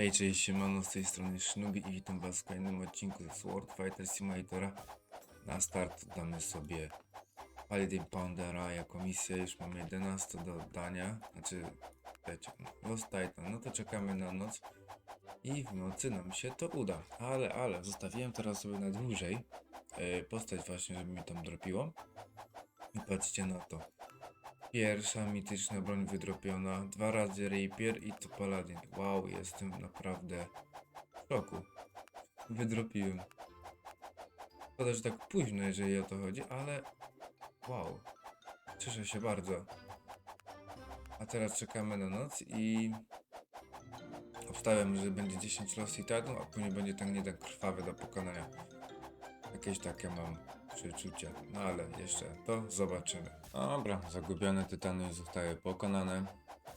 Hej, cześć, siemano, z tej strony Shnubi i witam was w kolejnym odcinku ze Sword Fighter Simulatora. Na start damy sobie Holiday Poundera jako misję, już mamy 11 do oddania, znaczy, wiecie, Lost Titan, no to czekamy na noc i w nocy nam się to uda, ale, ale, zostawiłem teraz sobie na dłużej e, postać właśnie, żeby mi tam dropiło i patrzcie na to. Pierwsza mityczna broń wydropiona, dwa razy Rapier i to Paladin. Wow, jestem naprawdę w szoku. Wydropiłem. Szkoda, że tak późno, jeżeli o to chodzi, ale wow. Cieszę się bardzo. A teraz czekamy na noc i obstawiam, że będzie 10 los Titanów, a później będzie ten jeden krwawy do pokonania. Jakieś takie mam przeczucie. No ale jeszcze to zobaczymy. Dobra, zagubione tytany już zostały pokonane.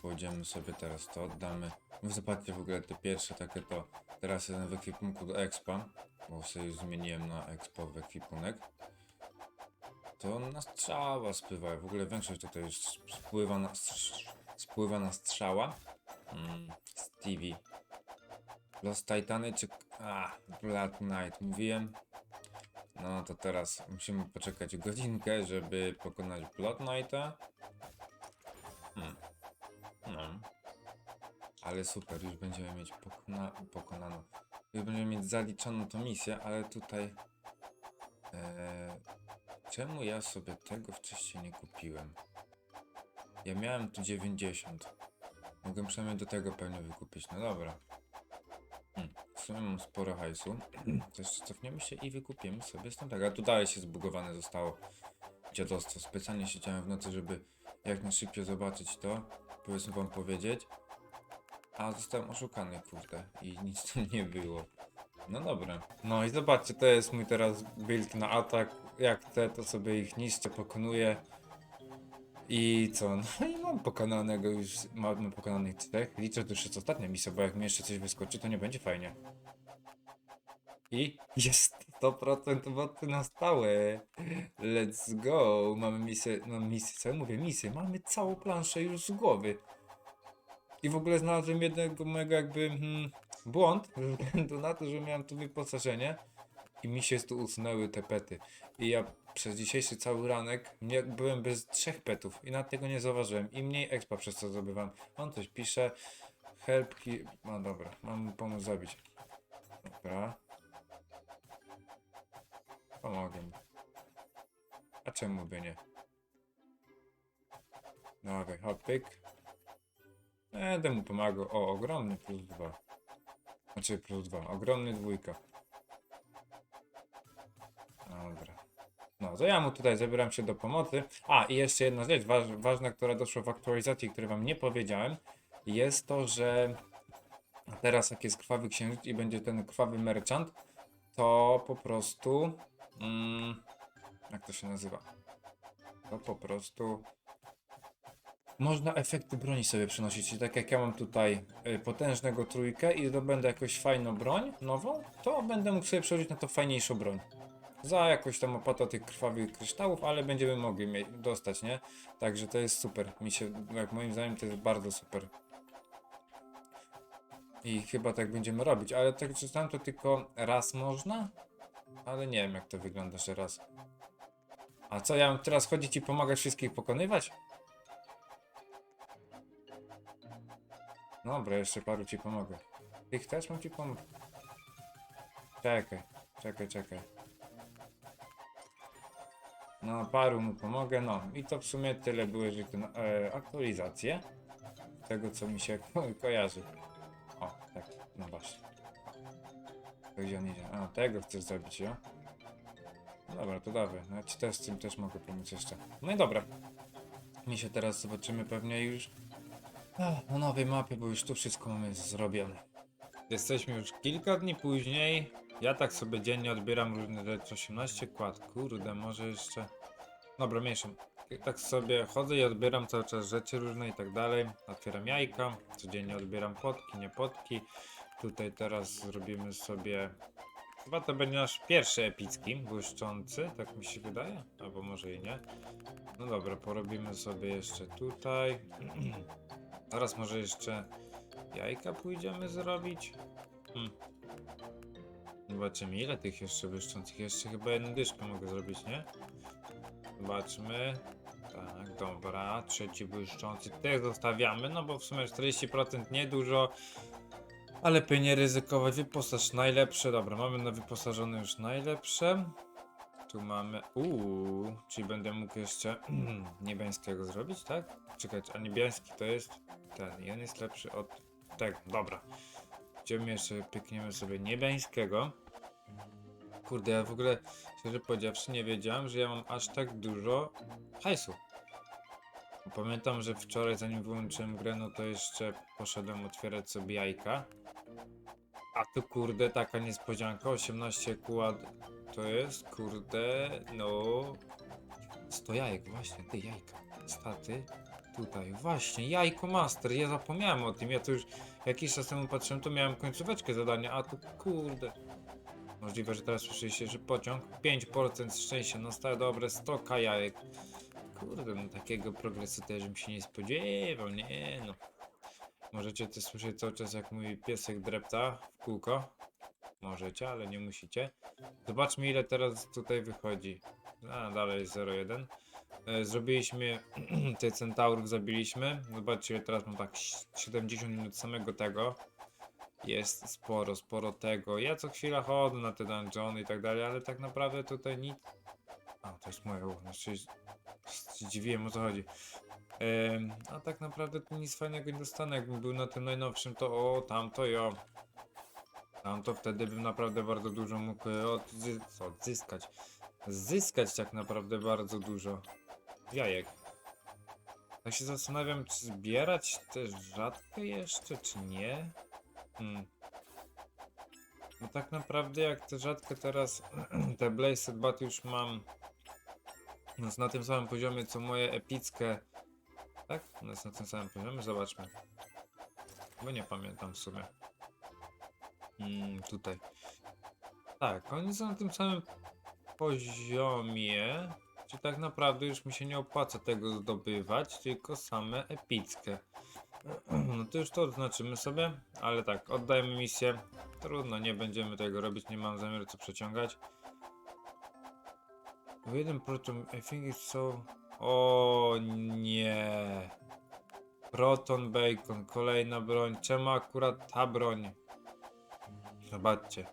Pójdziemy sobie teraz to oddamy. Zobaczcie w ogóle te pierwsze takie to. Teraz jestem w ekwipunku do Expa, bo sobie już zmieniłem na Expo w ekwipunek. To na strzała spływa. W ogóle większość tutaj już spływa na, spływa na strzała. Mm, Stevie. Lost Titany czy... A, Blood Knight. Mówiłem, no to teraz musimy poczekać godzinkę, żeby pokonać Blood Knighta. Hmm. No. Ale super, już będziemy mieć pokona pokonaną. Już będziemy mieć zaliczoną tą misję, ale tutaj... E, czemu ja sobie tego wcześniej nie kupiłem? Ja miałem tu 90. Mogłem przynajmniej do tego pewnie wykupić. No dobra. Sumie mam sporo hajsu. To jeszcze cofniemy się i wykupimy sobie stąd. Tak, a tu dalej się zbugowane zostało dziadostwo. Specjalnie siedziałem w nocy, żeby jak najszybciej zobaczyć to. Powiedzmy wam powiedzieć. A zostałem oszukany, kurde. I nic tu nie było. No dobra. No i zobaczcie, to jest mój teraz build na atak. Jak chcę, to sobie ich niszczę, pokonuję. I co? No i mam pokonanego już, mamy pokonanych czterech. Liczę, to już jest ostatnia misja, bo jak mi jeszcze coś wyskoczy, to nie będzie fajnie. I jest 100% boty na stałe. Let's go. Mamy misję, no misję, co ja mówię, misję. Mamy całą planszę już z głowy. I w ogóle znalazłem jednego mojego jakby hmm, błąd, ze względu na to, że miałem tu wyposażenie i mi się tu usunęły te pety. I ja przez dzisiejszy cały ranek byłem bez trzech petów i nawet tego nie zauważyłem. I mniej expa przez to zdobywam. On coś pisze. Helpki. No dobra, mam pomóc zabić. Dobra. Mu. A czemu by nie? Dawaj, hop, pyk. Będę mu pomagał. O, ogromny plus dwa. Znaczy plus dwa. Ogromny dwójka. Dobra. No, to ja mu tutaj zabieram się do pomocy. A, i jeszcze jedna rzecz waż, ważna, która doszła w aktualizacji, której wam nie powiedziałem, jest to, że teraz jak jest krwawy księżyc i będzie ten krwawy merchant, to po prostu... Mm, jak to się nazywa? To po prostu... Można efekty broni sobie przenosić. Czyli tak jak ja mam tutaj y, potężnego trójkę i zdobędę jakąś fajną broń, nową, to będę mógł sobie przełożyć na to fajniejszą broń za jakąś tam opłatę tych krwawych kryształów, ale będziemy mogli dostać, nie? Także to jest super. Mi się, jak moim zdaniem, to jest bardzo super. I chyba tak będziemy robić, ale tak czytałem to tylko raz można, ale nie wiem jak to wygląda, że raz. A co, ja mam teraz chodzić i pomagać wszystkich pokonywać? Dobra, jeszcze paru ci pomogę. Ty chcesz, mam ci pomóc? Czekaj, czekaj, czekaj. No, paru mu pomogę, no. I to w sumie tyle były, że ten, e, aktualizacje tego, co mi się ko kojarzy. O, tak, no właśnie. A, tego chcesz zrobić, ja? No dobra, to dawaj. Ja ci też z tym też mogę pomóc jeszcze. No i dobra. Mi się teraz zobaczymy pewnie już na nowej mapie, bo już tu wszystko mamy zrobione. Jesteśmy już kilka dni później. Ja tak sobie dziennie odbieram różne rzeczy. 18 kład, kurde, może jeszcze. Dobra, mieszam. Tak sobie chodzę i odbieram cały czas rzeczy różne i tak dalej. Otwieram jajka, codziennie odbieram potki, nie potki. Tutaj teraz zrobimy sobie. Chyba to będzie nasz pierwszy epicki, błyszczący, tak mi się wydaje. Albo może i nie. No dobra, porobimy sobie jeszcze tutaj. Teraz może jeszcze jajka pójdziemy zrobić. Hmm. Zobaczymy ile tych jeszcze błyszczących. Jeszcze chyba jedną dyszkę mogę zrobić, nie? Zobaczmy. Tak, dobra. Trzeci błyszczący też zostawiamy, no bo w sumie 40% niedużo. Ale lepiej nie ryzykować. Wyposaż najlepsze. Dobra, mamy na wyposażone już najlepsze. Tu mamy. Uuu, czyli będę mógł jeszcze niebiańskiego zrobić, tak? Czekać, a niebiański to jest ten. On jest lepszy od tego. Dobra. Idziemy jeszcze, pykniemy sobie niebiańskiego. Kurde, ja w ogóle, szczerze powiedziawszy, nie wiedziałem, że ja mam aż tak dużo hajsu. Pamiętam, że wczoraj, zanim wyłączyłem grę, no to jeszcze poszedłem otwierać sobie jajka. A tu kurde, taka niespodzianka, 18 kład to jest, kurde, no... 100 jajek, właśnie, ty jajka. Staty, tutaj, właśnie, jajko master, ja zapomniałem o tym, ja to już jakiś czas temu patrzyłem, to miałem końcóweczkę zadania, a tu kurde... Możliwe, że teraz słyszeliście, że pociąg 5% szczęścia, no stare dobre 100 jajek. Kurde, no takiego progresu też bym się nie spodziewał, nie no. Możecie to słyszeć cały czas jak mój piesek drepta w kółko. Możecie, ale nie musicie. Zobaczmy ile teraz tutaj wychodzi. A, dalej jest 0,1. E, Zrobiliśmy, tych centaurów zabiliśmy. Zobaczcie, teraz mam tak 70 minut samego tego. Jest sporo, sporo tego. Ja co chwila chodzę na te dungeony i tak dalej, ale tak naprawdę tutaj nic... A, to jest moje, znaczy się dziwiłem o co chodzi. A tak naprawdę tu nic fajnego nie dostanę. Jakbym był na tym najnowszym, to o, tamto jo. Tamto wtedy bym naprawdę bardzo dużo mógł e, odzys odzyskać. Zyskać tak naprawdę bardzo dużo. Jajek. Tak się zastanawiam, czy zbierać te rzadkie jeszcze, czy nie? Hmm. No tak naprawdę jak te rzadkie teraz, te Blazed Bat już mam no na tym samym poziomie co moje epickie. Tak? No jest na tym samym poziomie, zobaczmy. Bo nie pamiętam w sumie. Mm, tutaj. Tak, oni są na tym samym poziomie. Czy tak naprawdę już mi się nie opłaca tego zdobywać, tylko same epickie. No to już to odznaczymy sobie, ale tak, oddajemy misję. Trudno, nie będziemy tego robić, nie mam zamiaru co przeciągać. W jeden proton, I think it's so... O nie. Proton Bacon, kolejna broń. Czemu akurat ta broń? Zobaczcie.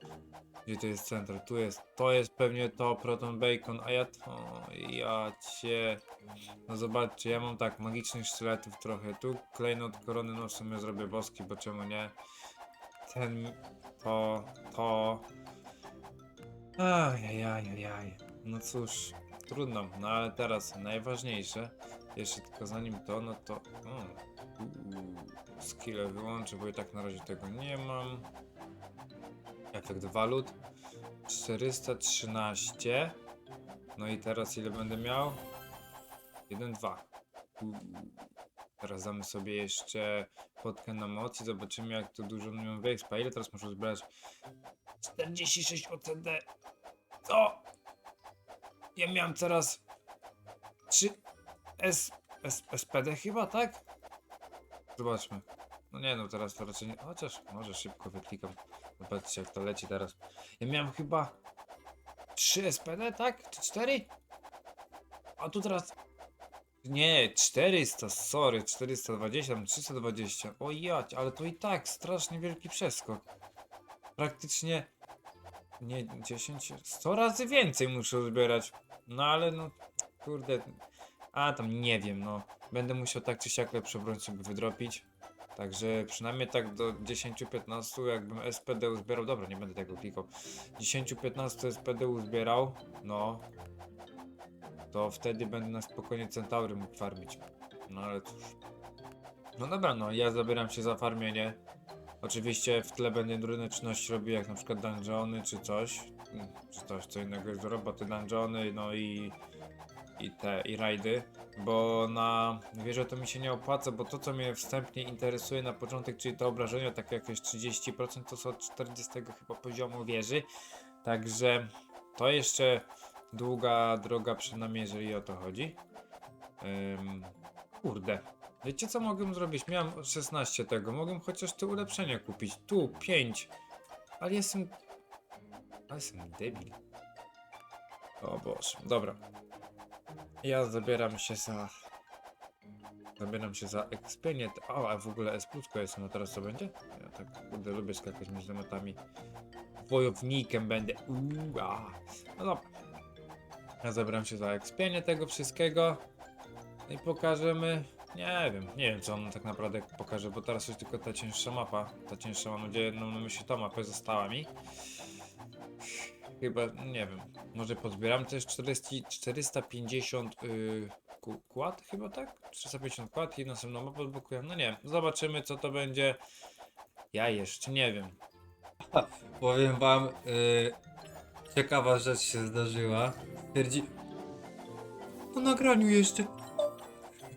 Gdzie to jest centrum? Tu jest. To jest pewnie to, Proton Bacon, a ja to... Ja cię... No zobaczcie, ja mam tak, magicznych sztyletów trochę. Tu klejnot korony, no zrobię boski, bo czemu nie? Ten... To... To... Ajajajajaj. No cóż, trudno, no ale teraz najważniejsze, jeszcze tylko zanim to, no to... Mm, skille wyłączę, bo i tak na razie tego nie mam. Efekt walut 413. No i teraz ile będę miał? 1, 2. Uuu. Teraz damy sobie jeszcze fotkę na moc i zobaczymy jak to dużo mam wyexpa. Ile teraz muszę zbierać? 46 OCD. Co? Ja miałem teraz 3 S, S, SPD chyba, tak? Zobaczmy. No nie no, teraz to raczej nie. Chociaż może szybko wyklikam. Zobaczcie jak to leci teraz. Ja miałem chyba 3 SPD, tak? Czy 4? A tu teraz. Nie, 400, sorry, 420, 320. O jać, ale to i tak strasznie wielki przeskok. Praktycznie nie 10, 100 razy więcej muszę zbierać. No ale no, kurde. A tam nie wiem, no. Będę musiał tak czy siak lepszą broń sobie wydropić. Także przynajmniej tak do 10-15, jakbym SPD uzbierał. Dobra, nie będę tego klikał. 10-15 SPD uzbierał, no. To wtedy będę na spokojnie centaury mógł farmić. No ale cóż. No dobra, no ja zabieram się za farmienie. Oczywiście w tle będę różne czynności robił, jak na przykład dungeony czy coś. Czy coś co innego jest do roboty, dungeony, no i, i te, i rajdy. Bo na wieżę to mi się nie opłaca, bo to co mnie wstępnie interesuje na początek, czyli te obrażenia, takie jakieś 30% to są od 40 chyba poziomu wieży. Także to jeszcze długa droga przed nami, jeżeli o to chodzi. Ym, kurde. Wiecie co mogłem zrobić? Miałem 16 tego. Mogłem chociaż te ulepszenia kupić. Tu 5. Ale jestem. Ale jestem debil. O Boże. Dobra. Ja zabieram się za. Zabieram się za ekspienie. O, a w ogóle S plus jest, no teraz co będzie? Ja tak kurde lubię skakać między tematami. Wojownikiem będę. Uuu, a. No dobra. Ja zabieram się za ekspienie tego wszystkiego. No i pokażemy. Nie wiem, nie wiem co on tak naprawdę pokaże, bo teraz jest tylko ta cięższa mapa. Ta cięższa, mam nadzieję, no na myśli ta mapa została mi. Chyba, nie wiem, może pozbieram też 40, 450 yy, kład, chyba tak? 450 kład i następną mapę odblokuję. No nie, zobaczymy co to będzie. Ja jeszcze nie wiem. Powiem wam, yy, ciekawa rzecz się zdarzyła. Twierdzi... Po nagraniu jeszcze.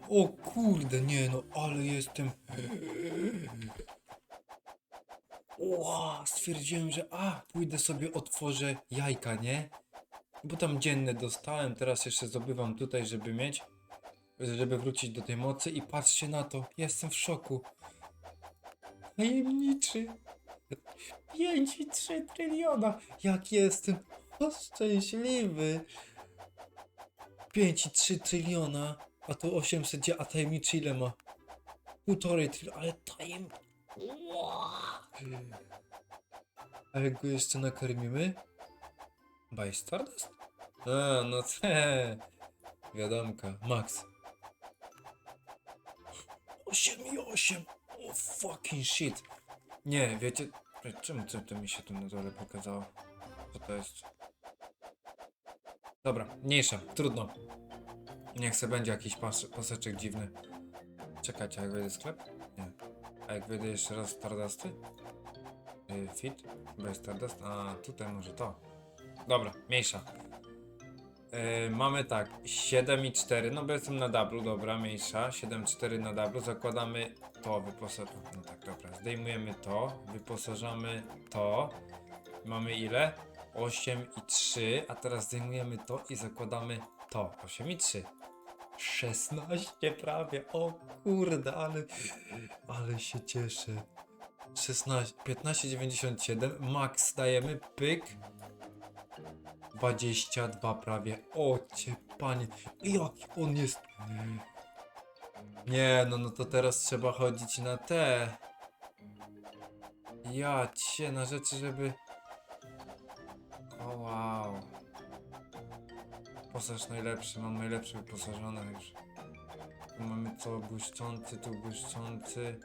O kurde, nie no, ale jestem... Ła, stwierdziłem, że a, pójdę sobie otworzę jajka, nie? Bo tam dzienne dostałem, teraz jeszcze zdobywam tutaj, żeby mieć, żeby wrócić do tej mocy i patrzcie na to, jestem w szoku. Tajemniczy. 5,3 tryliona. Jak jestem szczęśliwy. 5,3 tryliona. A to 800, gdzie- a tajemniczy ile ma? Półtorej tryliona, ale tajem... Ła! A jak go jeszcze nakarmimy? By Stardust? A, no te. Wiadomka. Max. 8,8. O fucking shit. Nie, wiecie, czemu co to mi się tu na dole pokazało? Co to jest? Dobra, mniejsza, trudno. Niech se będzie jakiś pas paseczek dziwny. Czekajcie, jak wejdę sklep? A jak wejdę jeszcze raz Stardusty? Yy, fit? Bez Stardust? A, tutaj może to. Dobra, mniejsza. Yy, mamy tak, 7 i 4, no bo jestem na dublu, dobra, mniejsza, 7, 4 na dublu, zakładamy to, wyposażamy, no tak, dobra, zdejmujemy to, wyposażamy to, mamy ile? 8 i 3, a teraz zdejmujemy to i zakładamy to, 8 i 3. 16 prawie, o kurde, ale, ale się cieszę. 16, 15,97, max dajemy, pyk, 22 prawie. O cię panie. Jaki on jest. Nie, no no to teraz trzeba chodzić na te. Ja cię na rzeczy, żeby. O wow. Posaż najlepszy, mam najlepszy wyposażony już. Tu mamy co błyszczący, tu błyszczący.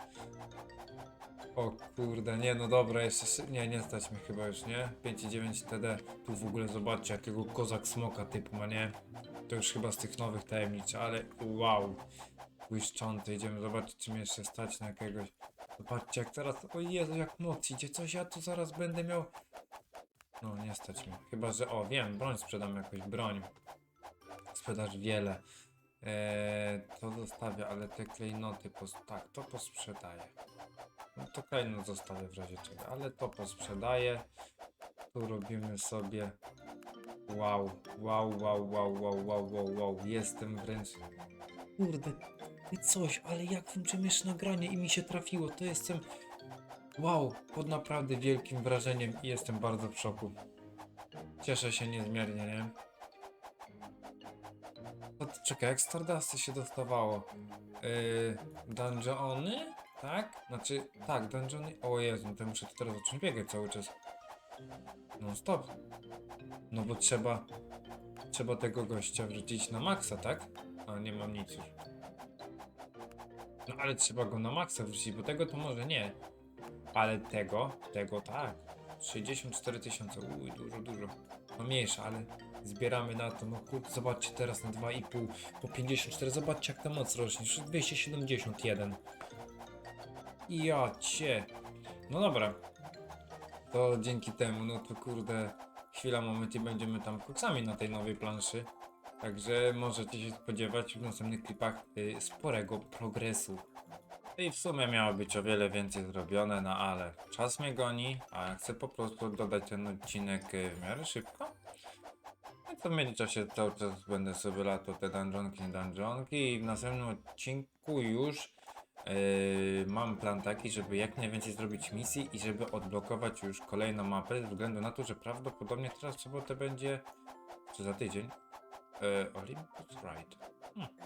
O kurde, nie no dobra, jeszcze nie, nie stać mnie chyba już, nie? 5,9 TD, tu w ogóle zobaczcie jakiego kozak smoka typu ma, nie? To już chyba z tych nowych tajemnic, ale wow, błyszczący, idziemy zobaczyć czy mnie jeszcze stać na jakiegoś, zobaczcie jak teraz, o Jezu jak moc idzie, coś ja tu zaraz będę miał, no nie stać mnie, chyba że, o wiem, broń sprzedam jakąś, broń, sprzedaż wiele, eee, to zostawię, ale te klejnoty, tak, to posprzedaję. No to klejnot zostawię w razie czego, ale to posprzedaję. Tu robimy sobie. Wow, wow, wow, wow, wow, wow, wow, wow. Jestem wręcz. Kurde, coś, ale jak włączyłem jeszcze nagranie i mi się trafiło, to jestem. Wow, pod naprawdę wielkim wrażeniem i jestem bardzo w szoku. Cieszę się niezmiernie, nie? No czekaj, jak Stardusty się dostawało? Yy, dungeony? Tak? Znaczy, tak, dungeony. O Jezu, no to muszę teraz zacząć biegać cały czas. Non stop. No bo trzeba. Trzeba tego gościa wrzucić na maksa, tak? A nie mam nic już. No ale trzeba go na maksa wrzucić, bo tego to może nie. Ale tego, tego tak. 64 tysiące, uj, dużo, dużo. No mniejsza, ale zbieramy na to, no kurde, zobaczcie teraz na 2,5 po 54, zobaczcie jak ta moc rośnie, już 271. Ja cię. No dobra. To dzięki temu, no to kurde, chwila, moment i będziemy tam koksami na tej nowej planszy. Także możecie się spodziewać w następnych klipach y, sporego progresu. I w sumie miało być o wiele więcej zrobione, no ale czas mnie goni, a chcę po prostu dodać ten odcinek y, w miarę szybko. To w międzyczasie cały czas będę sobie latał te dungeonki, dungeonki i w następnym odcinku już yy, mam plan taki, żeby jak najwięcej zrobić misji i żeby odblokować już kolejną mapę, ze względu na to, że prawdopodobnie teraz w sobotę będzie, czy za tydzień, yy, Olympus Ride. Hmm.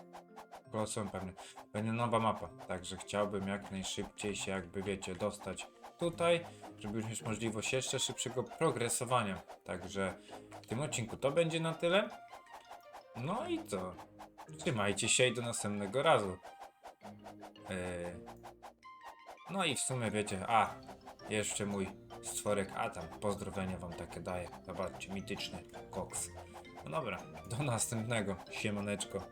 Koloseum pewnie. Będzie nowa mapa, także chciałbym jak najszybciej się jakby wiecie dostać tutaj, żeby już mieć możliwość jeszcze szybszego progresowania. Także tym odcinku to będzie na tyle. No i co? Trzymajcie się i do następnego razu. Yy, No i w sumie wiecie, a jeszcze mój stworek Atam. Pozdrowienia wam takie daję. Zobaczcie, mityczny koks. No dobra, do następnego. Siemaneczko.